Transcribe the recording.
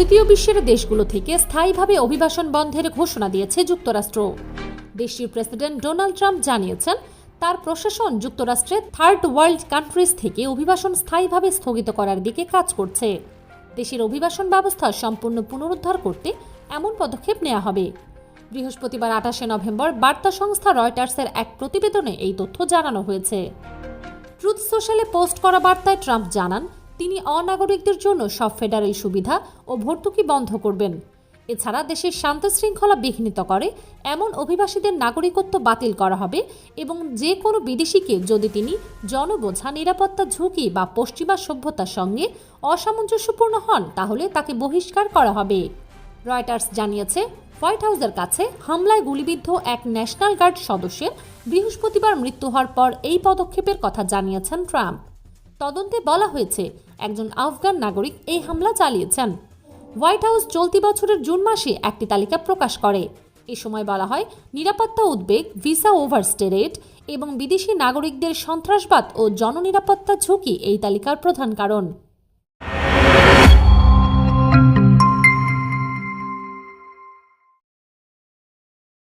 তৃতীয় বিশ্বের দেশগুলো থেকে স্থায়ীভাবে অভিবাসন বন্ধের ঘোষণা দিয়েছে যুক্তরাষ্ট্র। দেশটির প্রেসিডেন্ট ডোনাল্ড ট্রাম্প জানিয়েছেন, তার প্রশাসন যুক্তরাষ্ট্রের থার্ড ওয়ার্ল্ড কান্ট্রিজ থেকে অভিবাসন স্থায়ীভাবে স্থগিত করার দিকে কাজ করছে। দেশের অভিবাসন ব্যবস্থা সম্পূর্ণ পুনরুদ্ধার করতে এমন পদক্ষেপ নেওয়া হবে। বৃহস্পতিবার আঠাশে নভেম্বর বার্তা সংস্থা রয়টার্সের এক প্রতিবেদনে এই তথ্য জানানো হয়েছে। ট্রুথ সোশ্যালে পোস্ট করা বার্তায় ট্রাম্প জানান তিনি অনাগরিকদের জন্য সব ফেডারেল সুবিধা ও ভর্তুকি বন্ধ করবেন। এছাড়া দেশের শান্তি শৃঙ্খলা বিঘ্নিত করে, এমন অভিবাসীদের নাগরিকত্ব বাতিল করা হবে এবং যে কোনো বিদেশিকে যদি তিনি জনবোঝা, নিরাপত্তা ঝুঁকি বা পশ্চিমা সভ্যতার সঙ্গে অসামঞ্জস্যপূর্ণ হন, তাহলে তাকে বহিষ্কার করা হবে। রয়টার্স জানিয়েছে, হোয়াইট হাউসের কাছে হামলায় গুলিবিদ্ধ এক ন্যাশনাল গার্ড সদস্যের বৃহস্পতিবার মৃত্যু হওয়ার পর এই পদক্ষেপের কথা জানিয়েছেন ট্রাম্প। তদন্তে বলা হয়েছে একজন আফগান নাগরিক এই হামলা চালিয়েছেন। হোয়াইট হাউস চলতি বছরের জুন মাসে একটি তালিকা প্রকাশ করে। এ সময় বলা হয়, নিরাপত্তা উদ্বেগ, ভিসা ওভারস্টে রেট এবং বিদেশি নাগরিকদের সন্ত্রাসবাদ ও জননিরাপত্তা ঝুঁকি এই তালিকার প্রধান কারণ।